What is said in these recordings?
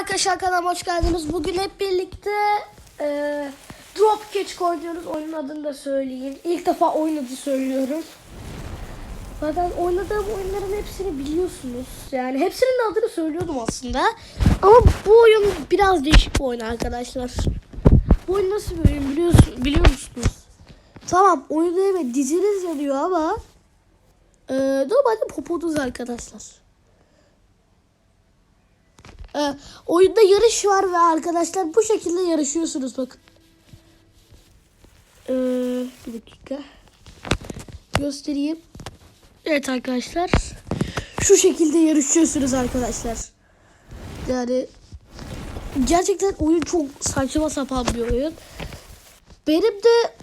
arkadaşlar kanalıma hoş geldiniz. Bugün hep birlikte e, Drop Catch oynuyoruz. Oyunun adını da söyleyeyim. İlk defa oynadı söylüyorum. Zaten oynadığım oyunların hepsini biliyorsunuz. Yani hepsinin adını söylüyordum aslında. Ama bu oyun biraz değişik bir oyun arkadaşlar. Bu oyun nasıl bir oyun biliyorsun, biliyor musunuz? Tamam oyunda evet diziniz yanıyor ama e, normalde popoduz arkadaşlar. Ee, oyunda yarış var ve arkadaşlar bu şekilde yarışıyorsunuz bakın. Ee, bir dakika. Göstereyim. Evet arkadaşlar. Şu şekilde yarışıyorsunuz arkadaşlar. Yani gerçekten oyun çok saçma sapan bir oyun. Benim de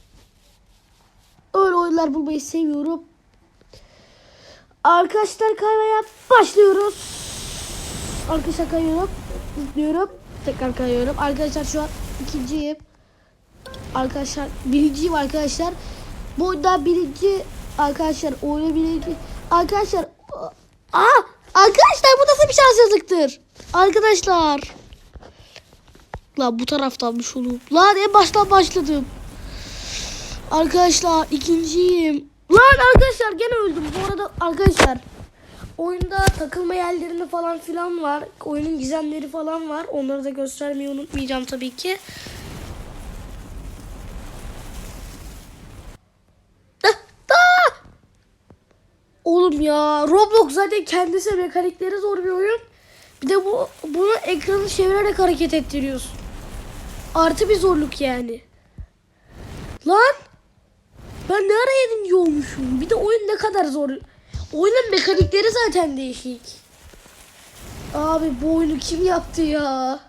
öyle oyunlar bulmayı seviyorum. Arkadaşlar kaymaya başlıyoruz. Arkadaşlar kayıyorum. Zıplıyorum. Tekrar kayıyorum. Arkadaşlar şu an ikinciyim. Arkadaşlar birinciyim arkadaşlar. Bu oyunda birinci arkadaşlar oyunu birinci. Arkadaşlar Aa! Arkadaşlar bu nasıl bir şanssızlıktır? Arkadaşlar. Lan bu taraftanmış oğlum. Lan en baştan başladım. Arkadaşlar ikinciyim. Lan arkadaşlar gene öldüm. Bu arada arkadaşlar oyunda takılma yerlerini falan filan var. Oyunun gizemleri falan var. Onları da göstermeyi unutmayacağım tabii ki. Oğlum ya Roblox zaten kendisi mekanikleri zor bir oyun. Bir de bu bunu ekranı çevirerek hareket ettiriyorsun. Artı bir zorluk yani. Lan ben ne ara yedinci olmuşum. Bir de oyun ne kadar zor. Oyunun mekanikleri zaten değişik. Abi bu oyunu kim yaptı ya?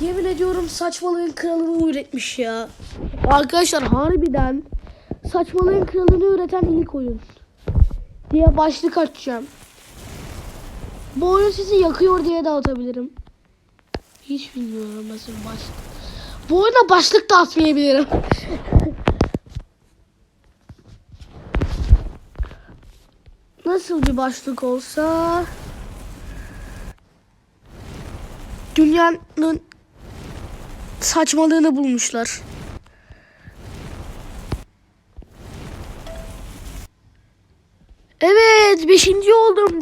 Yemin ediyorum saçmalığın kralını üretmiş ya. Arkadaşlar harbiden saçmalığın kralını üreten ilk oyun. Diye başlık açacağım. Bu oyun sizi yakıyor diye de atabilirim. Hiç bilmiyorum nasıl başlık. Bu oyuna başlık da atmayabilirim. Nasıl bir başlık olsa dünyanın saçmalığını bulmuşlar. Evet, beşinci oldum.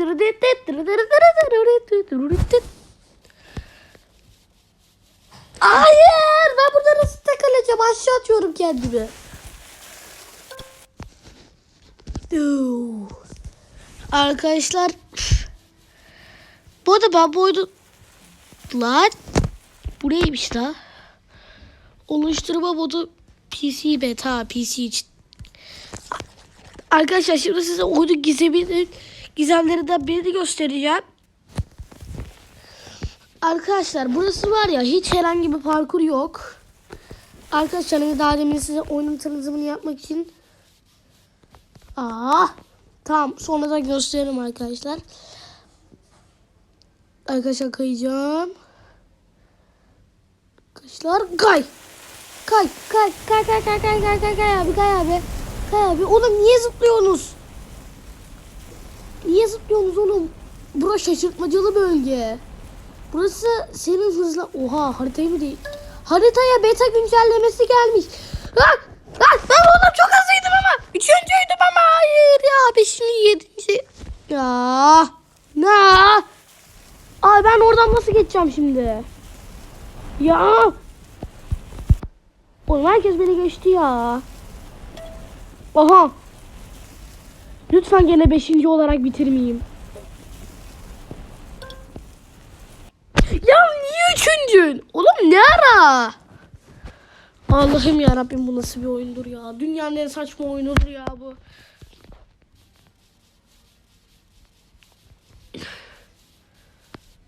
Hayır, ben burada nasıl takılacağım? Aşağı atıyorum kendimi. Yoo. Arkadaşlar bu arada ben bu oyunu lan bu neymiş la oluşturma modu PC beta PC için Arkadaşlar şimdi size oyunun gizeminin gizemlerinden birini göstereceğim. Arkadaşlar burası var ya hiç herhangi bir parkur yok. Arkadaşlar daha demin size oyunun tanıtımını yapmak için Aa, tamam sonra da gösteririm arkadaşlar. Arkadaşlar kayacağım. Arkadaşlar kay. Kay kay kay kay kay kay kay kay kay abi kay abi. Kay abi. Oğlum niye zıplıyorsunuz? Niye zıplıyorsunuz oğlum? Burası şaşırtmacalı bölge. Burası senin hızla... Oha haritayı mı değil? Haritaya beta güncellemesi gelmiş. Ah! Ah! Ben oğlum çok ama hayır ya. Beşinci, yedinci. Ya. Ne? Ay ben oradan nasıl geçeceğim şimdi? Ya. Oğlum herkes beni geçti ya. Aha. Lütfen gene beşinci olarak bitirmeyeyim. Ya niye üçüncün? Oğlum ne ara? Allah'ım ya Rabbim bu nasıl bir oyundur ya. Dünyanın en saçma oyunudur ya bu.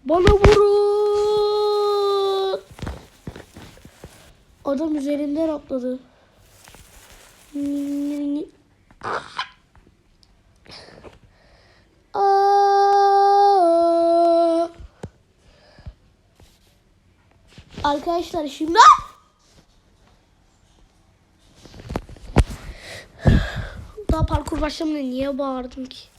Bana vurun. Adam üzerinden atladı. Arkadaşlar şimdi Daha parkur başlamadan niye bağırdım ki?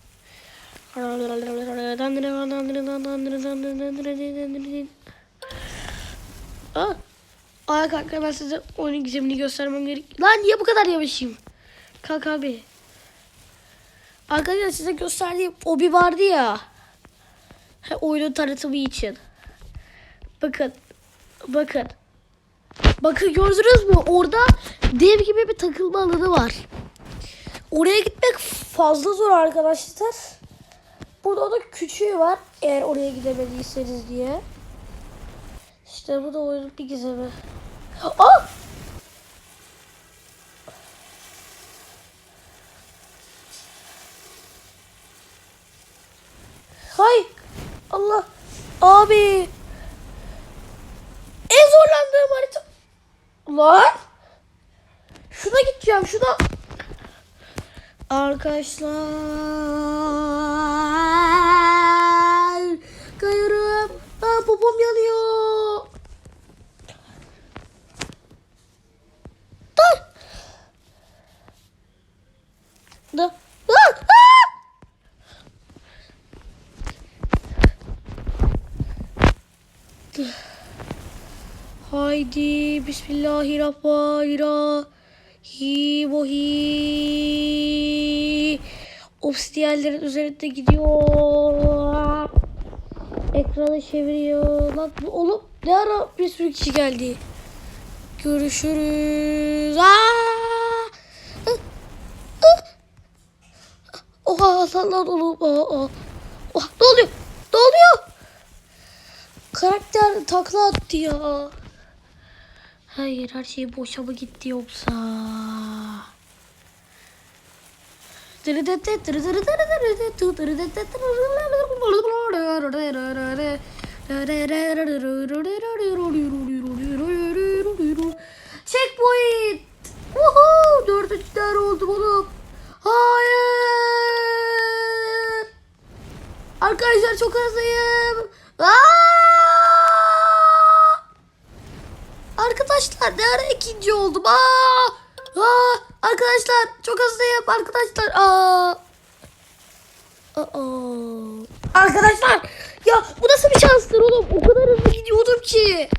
Aa. Aya kanka ben size oyunun gizemini göstermem gerek. Lan niye bu kadar yavaşım? Kalk abi. Arkadaşlar size gösterdiğim obi vardı ya. He, oyunun tanıtımı için. Bakın. Bakın. Bakın gördünüz mü? Orada dev gibi bir takılma alanı var. Oraya gitmek fazla zor arkadaşlar. Burada da küçüğü var. Eğer oraya gidemediyseniz diye. İşte bu da oyunun bir gizemi. Aa! Hay! Allah! Abi! En zorlandığım harita... Lan! Şuna gideceğim, şuna. Arkadaşlar Popom yanıyor. Dur. Da. Aa, aa! Haydi Bismillahirrahmanirrahim. Ohi. Obsidiyenlerin üzerinde gidiyor. Ekranı çeviriyor. Lan bu oğlum ne ara bir sürü kişi geldi. Görüşürüz. Aa! Oha lan oğlum. Aa, aa. Oha, ne oluyor? Ne oluyor? Karakter takla attı ya. Hayır her şey boşa mı gitti yoksa? Checkpoint! Woohoo! Dördüncüler oldum oğlum. Hayır! Arkadaşlar çok hızlıyım. Aa! Arkadaşlar ne ara ikinci oldum? Aa! Aa! Arkadaşlar çok hızlıyım arkadaşlar. Aa! Aa! Arkadaşlar ya bu nasıl bir şanstır oğlum? O kadar hızlı gidiyordum ki.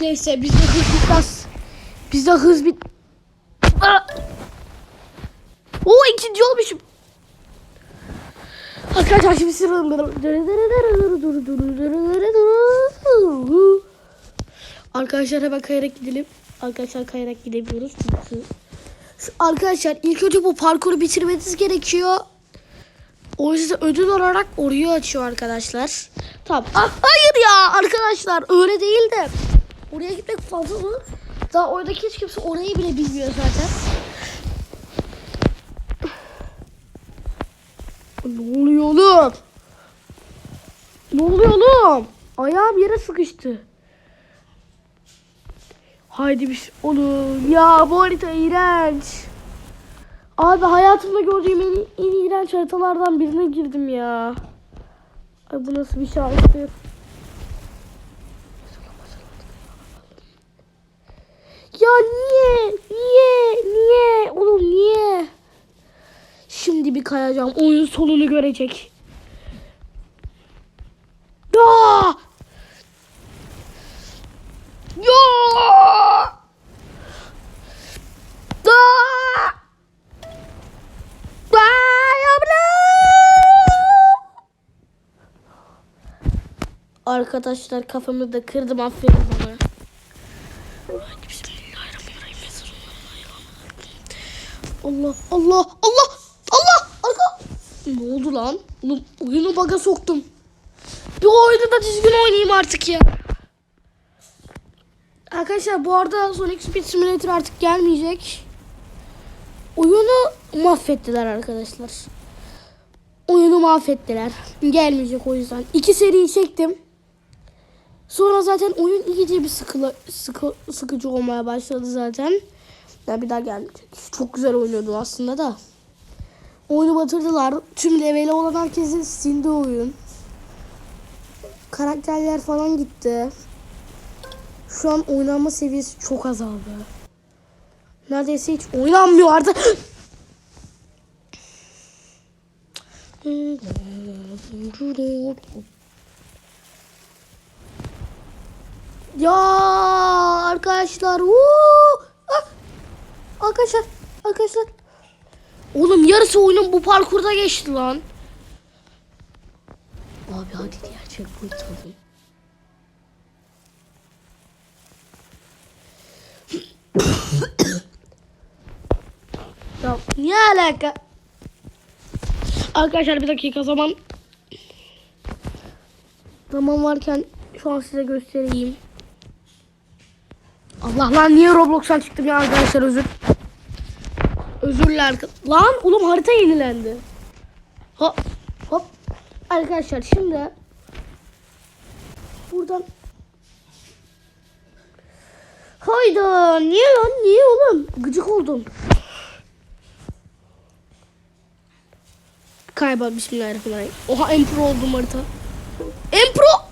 Neyse bizde hız bitmez. Bizde hız bit... Aa! Oo ikinci olmuşum. Arkadaşlar şimdi sıra... Arkadaşlar hemen kayarak gidelim. Arkadaşlar kayarak gidemiyoruz çünkü. Arkadaşlar ilk önce bu parkuru bitirmeniz gerekiyor. O yüzden ödül olarak orayı açıyor arkadaşlar. Tamam. Ah, hayır ya arkadaşlar öyle değil de. Oraya gitmek fazla zor. Daha oradaki hiç kimse orayı bile bilmiyor zaten. Ne oluyor oğlum? Ne oluyor oğlum? Ayağım yere sıkıştı. Haydi biz oğlum ya bu harita iğrenç. Abi hayatımda gördüğüm en, en iğrenç haritalardan birine girdim ya. Ay bu nasıl bir şanstır. Ya niye? Niye? Niye? Oğlum niye? Şimdi bir kayacağım. Oyun sonunu görecek. Ya! Ya! Da! Da! Abla! Arkadaşlar kafamı da kırdım aferin bana. Allah Allah Allah Allah arka. Ne oldu lan? Oğlum oyunu baga soktum. Bir oyunu da düzgün oynayayım artık ya. Arkadaşlar bu arada Sonic Speed Simulator artık gelmeyecek. Oyunu mahvettiler arkadaşlar. Oyunu mahvettiler. Gelmeyecek o yüzden. İki seriyi çektim. Sonra zaten oyun iyice bir sıkıla, sıkı, sıkıcı olmaya başladı zaten. Ya bir daha gelmeyecek. Çok güzel oynuyordu aslında da. Oyunu batırdılar. Tüm leveli olan herkesin sildi oyun. Karakterler falan gitti. Şu an oynanma seviyesi çok azaldı. Neredeyse hiç oynanmıyor artık. Ya arkadaşlar. Woo! Ah! Arkadaşlar. Arkadaşlar. Oğlum yarısı oyunun bu parkurda geçti lan. Abi hadi diğer checkpoint alayım. ya ne alaka? Arkadaşlar bir dakika zaman zaman varken şu an size göstereyim. Allah lan niye Roblox'tan çıktım ya arkadaşlar özür. Özürler. Lan oğlum harita yenilendi. Hop hop. Arkadaşlar şimdi buradan Hayda niye lan niye oğlum gıcık oldum. Kayba bismillahirrahmanirrahim. Oha en pro oldum harita. En pro.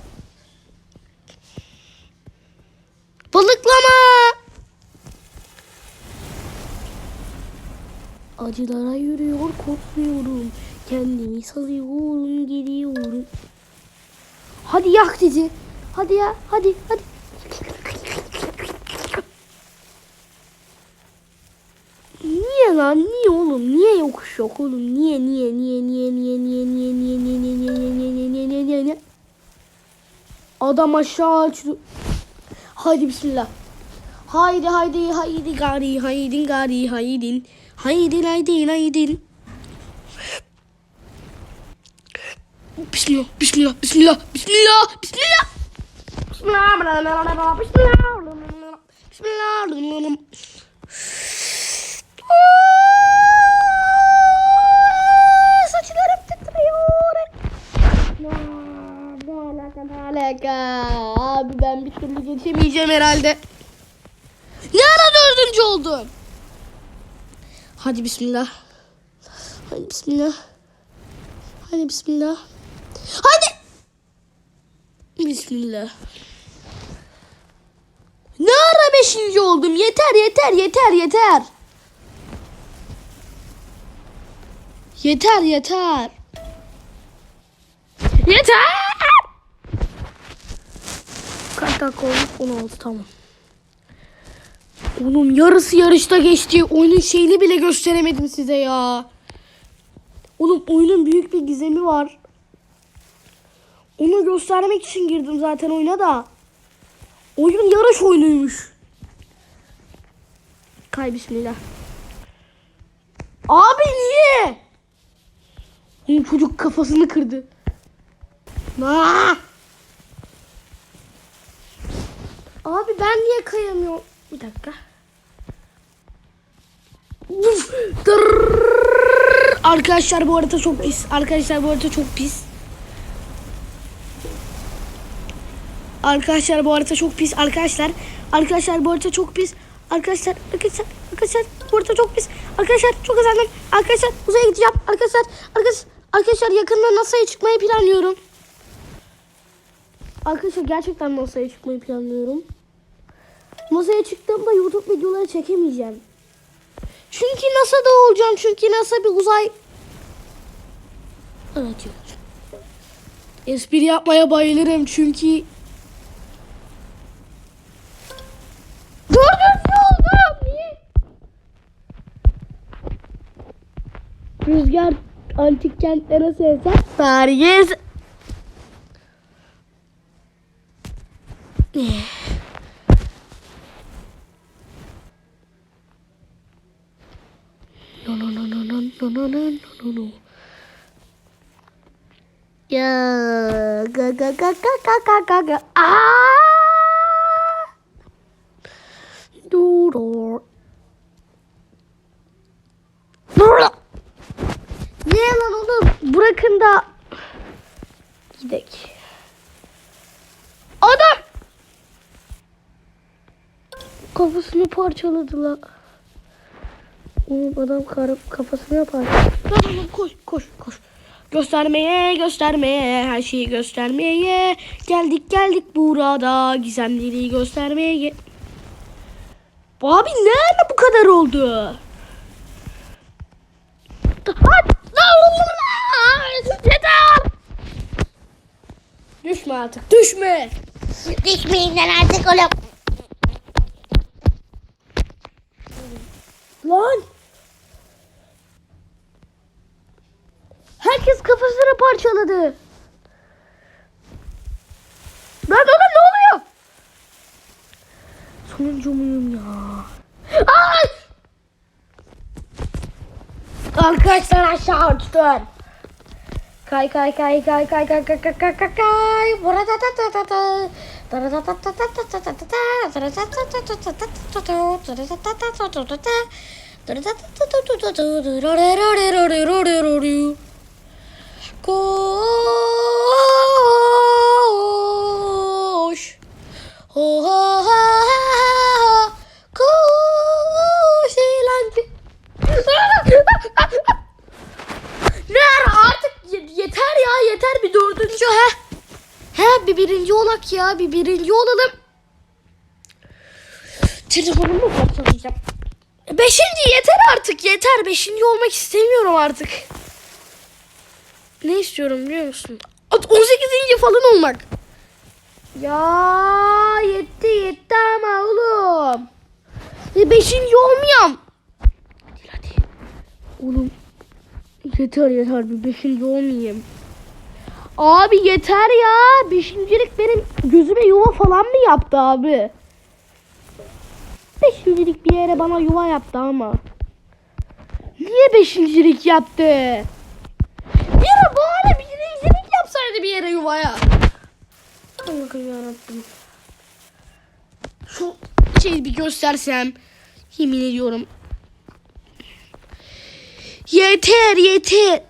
Balıklama. Acılara yürüyor korkmuyorum. Kendimi salıyorum gidiyorum. Hadi yak dizi. Hadi ya hadi hadi. Niye lan? Niye oğlum? Niye yokuş yok oğlum? Niye niye niye niye niye niye niye niye niye niye niye niye niye niye niye niye niye Adam aşağı açtı. Hadi bismillah. Haydi haydi haydi gari haydin gari haydin. Haydin haydin haydin. Bismillah bismillah bismillah bismillah bismillah. Bismillah bismillah bismillah. Saçlarım titriyor. Ne alaka ne alaka. Abi ben bir türlü geçemeyeceğim herhalde. Ne ara dördüncü oldum? Hadi bismillah. Hadi bismillah. Hadi bismillah. Hadi. Bismillah. Ne ara beşinci oldum? Yeter yeter yeter yeter. Yeter yeter. Yeter. Kaç dakika olmuş? 16 tamam. Oğlum yarısı yarışta geçti. Oyunun şeyini bile gösteremedim size ya. Oğlum oyunun büyük bir gizemi var. Onu göstermek için girdim zaten oyuna da. Oyun yarış oyunuymuş. Kay bismillah. Abi niye? Oğlum çocuk kafasını kırdı. Aa! Abi ben niye kayamıyorum? Bir dakika. Uf! Arkadaşlar bu harita çok pis. Arkadaşlar bu harita çok pis. Arkadaşlar bu harita çok pis. Arkadaşlar. Arkadaşlar bu harita çok pis. Arkadaşlar. Arkadaşlar. Arkadaşlar bu harita çok pis. Arkadaşlar çok özendim. Arkadaşlar uzaya gideceğim. Arkadaşlar. Arkadaşlar. Arkadaşlar yakında NASA'ya çıkmayı planlıyorum. Arkadaşlar gerçekten NASA'ya çıkmayı planlıyorum. NASA'ya çıktığımda YouTube videoları çekemeyeceğim. Çünkü NASA'da olacağım. Çünkü NASA bir uzay... Yok. Espri yapmaya bayılırım çünkü... Dördüncü oldum. Rüzgar antik kentlere sesler. Paris. Ya ga ga ga ga ga ga ga ga. Ah! Dur. Ne lan oğlum? Bırakın da gidek. Adam kafasını parçaladılar. Oğlum adam karıp kafasını yapar. Lan oğlum koş koş koş. Göstermeye göstermeye her şeyi göstermeye geldik geldik burada gizemleri göstermeye. ge- Abi ne ara bu kadar oldu? Hadi. Yeter. Düşme artık düşme. Düşmeyin lan artık oğlum. Lan. Herkes parçaladı. Lan oğlum ne oluyor? Sonuncu muyum ya? Ay! Arkadaşlar aşağı uçtum. Kay kay kay kay kay kay kay kay kay kay kay. Burada da da da da. Koş. Ho ho ha ha ha. Koş eğlence. Ne ara artık ye- yeter ya yeter bir dördüncü he. He bir birinci olak ya bir birinci olalım. Telefonumu parçalayacağım. Beşinci yeter artık yeter. Beşinci olmak istemiyorum artık. Ne istiyorum biliyor musun? At- 18. falan olmak. Ya yetti yetti ama oğlum. E, beşinci olmayayım. Hadi hadi. Oğlum Yeter yeter bir beşinci olmayayım. Abi yeter ya. Beşincilik benim gözüme yuva falan mı yaptı abi? Beşincilik bir yere bana yuva yaptı ama. Niye beşincilik yaptı? Bir ara bana birincilik yapsaydı bir yere yuvaya. Allah'ım yarabbim. Şu şeyi bir göstersem. Yemin ediyorum Yeter yeter.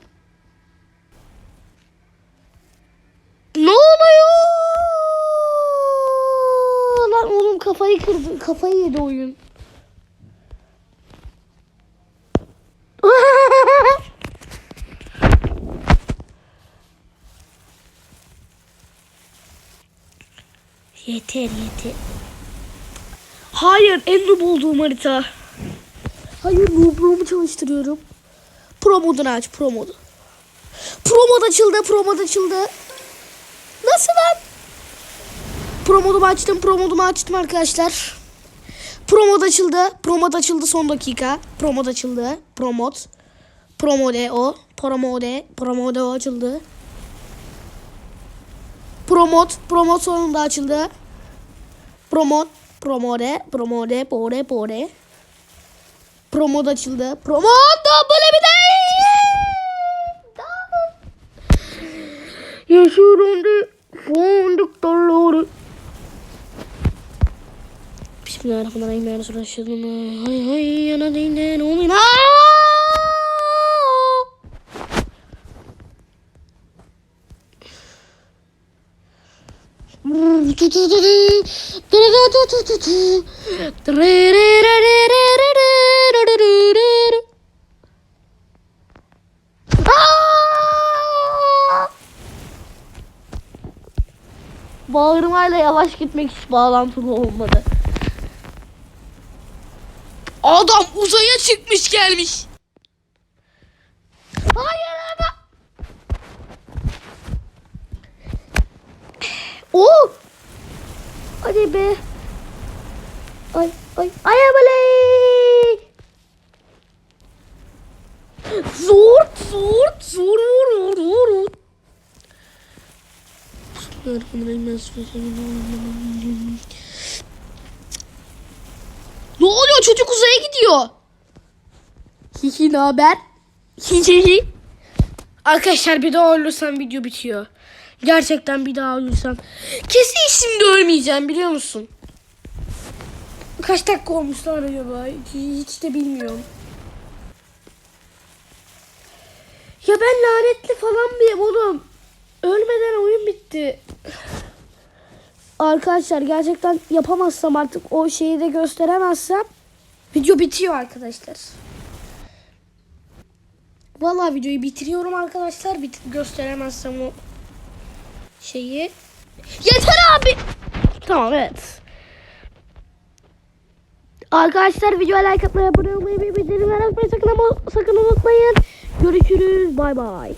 Ne oluyor? Lan oğlum Kafayı yedi oyun. yeter yeter. Hayır en noob olduğum harita. Hayır noobluğumu çalıştırıyorum. Pro modunu aç pro modu. Pro mod açıldı pro mod açıldı. Nasıl lan? Pro modumu açtım pro modumu açtım arkadaşlar. Promod açıldı. Promod açıldı son dakika. Promod açıldı. Promod. Promode o. Promode. Promode o açıldı. Promod. Promod sonunda açıldı. Promod. Promode. Promode. Pore. Pore. Promod açıldı. Promod. Böyle bir de. Yaşıyorum de. Fonduk doları. Bismillahirrahmanirrahim. Bismillahirrahmanirrahim. Hay hay yana dinle ne oluyor? Bağırmayla yavaş gitmek hiç bağlantılı olmadı. Adam uzaya çıkmış gelmiş. Hayır ama. Oo. Hadi be. Ay ay ay abaley. Zor zor zor zor zor zor. Ne Çocuk uzaya gidiyor. Hihi ne haber? Hihi. Arkadaşlar bir daha ölürsem video bitiyor. Gerçekten bir daha ölürsem. Kesin şimdi ölmeyeceğim biliyor musun? Kaç dakika olmuşlar acaba? Hiç de bilmiyorum. Ya ben lanetli falan mıyım oğlum? Ölmeden oyun bitti. Arkadaşlar gerçekten yapamazsam artık o şeyi de gösteremezsem video bitiyor arkadaşlar. Vallahi videoyu bitiriyorum arkadaşlar. Bit gösteremezsem o şeyi. Yeter abi. Tamam evet. Arkadaşlar videoya like atmayı, abone olmayı bildirimleri açmayı sakın, ama, sakın unutmayın. Görüşürüz. Bay bay.